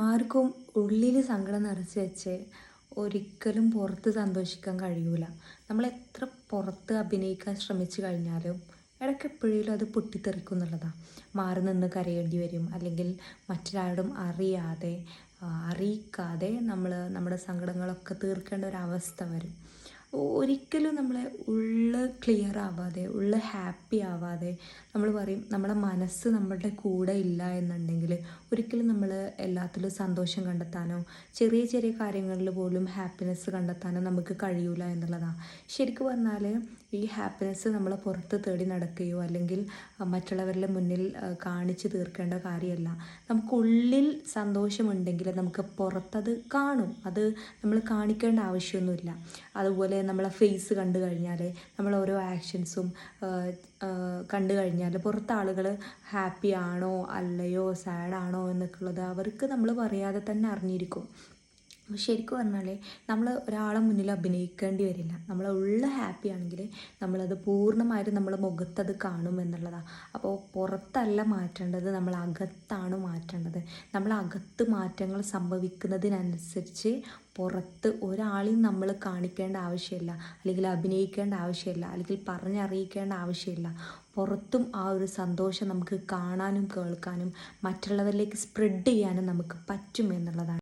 ആർക്കും ഉള്ളിൽ സങ്കടം നിറച്ച് വെച്ച് ഒരിക്കലും പുറത്ത് സന്തോഷിക്കാൻ കഴിയൂല. നമ്മൾ എത്ര പുറത്ത് അഭിനയിക്കാൻ ശ്രമിച്ചു കഴിഞ്ഞാലും ഇടയ്ക്ക് എപ്പോഴേലും അത് പൊട്ടിത്തെറിക്കും എന്നുള്ളതാണ് മാറി നിന്ന് കരയേണ്ടി വരും. അല്ലെങ്കിൽ മറ്റൊരാളും അറിയാതെ അറിയിക്കാതെ നമ്മൾ നമ്മുടെ സങ്കടങ്ങളൊക്കെ തീർക്കേണ്ട ഒരു അവസ്ഥ വരും. ഒരിക്കലും നമ്മളെ ഉള്ള് ക്ലിയർ ആവാതെ ഉള്ള് ഹാപ്പി ആവാതെ നമ്മൾ പറയും നമ്മുടെ മനസ്സ് നമ്മളുടെ കൂടെ ഇല്ല എന്നുണ്ടെങ്കിൽ ഒരിക്കലും നമ്മൾ എല്ലാത്തിലും സന്തോഷം കണ്ടെത്താനോ ചെറിയ ചെറിയ കാര്യങ്ങളിൽ പോലും ഹാപ്പിനെസ് കണ്ടെത്താനോ നമുക്ക് കഴിയൂല എന്നുള്ളതാണ് ശരിക്കും പറഞ്ഞാൽ ഈ ഹാപ്പിനെസ് നമ്മൾ പുറത്ത് തേടി നടക്കുകയോ അല്ലെങ്കിൽ മറ്റുള്ളവരുടെ മുന്നിൽ കാണിച്ച് തീർക്കേണ്ട കാര്യമല്ല നമുക്കുള്ളിൽ സന്തോഷമുണ്ടെങ്കിൽ നമുക്ക് പുറത്തത് കാണും. അത് നമ്മൾ കാണിക്കേണ്ട ആവശ്യമൊന്നുമില്ല. അതുപോലെ നമ്മളെ ഫേസ് കണ്ടു കഴിഞ്ഞാൽ നമ്മൾ ഓരോ ആക്ഷൻസും കണ്ടു കഴിഞ്ഞാൽ പുറത്ത് ആളുകൾ ഹാപ്പി ആണോ അല്ലയോ സാഡ് ആണോ എന്നൊക്കെ ഉള്ളത് അവർക്ക് നമ്മൾ പറയാതെ തന്നെ അറിഞ്ഞിരിക്കും. ശരിക്കും പറഞ്ഞാൽ നമ്മൾ ഒരാളെ മുന്നിൽ അഭിനയിക്കേണ്ടി വരില്ല. നമ്മളെ ഉള്ള ഹാപ്പി ആണെങ്കിൽ നമ്മളത് പൂർണമായിട്ടും നമ്മളെ മുഖത്തത് കാണും എന്നുള്ളതാണ് അപ്പോൾ പുറത്തല്ല മാറ്റേണ്ടത് നമ്മൾ അകത്താണ് മാറ്റേണ്ടത്. നമ്മൾ അകത്ത് മാറ്റങ്ങൾ സംഭവിക്കുന്നതിനനുസരിച്ച് പുറത്ത് ഒരാളെയും നമ്മൾ കാണിക്കേണ്ട ആവശ്യമില്ല. അല്ലെങ്കിൽ അഭിനയിക്കേണ്ട ആവശ്യമില്ല. അല്ലെങ്കിൽ പറഞ്ഞറിയിക്കേണ്ട ആവശ്യമില്ല. പുറത്തും ആ ഒരു സന്തോഷം നമുക്ക് കാണാനും കേൾക്കാനും മറ്റുള്ളവരിലേക്ക് സ്പ്രെഡ് ചെയ്യാനും നമുക്ക് പറ്റും എന്നുള്ളതാണ്.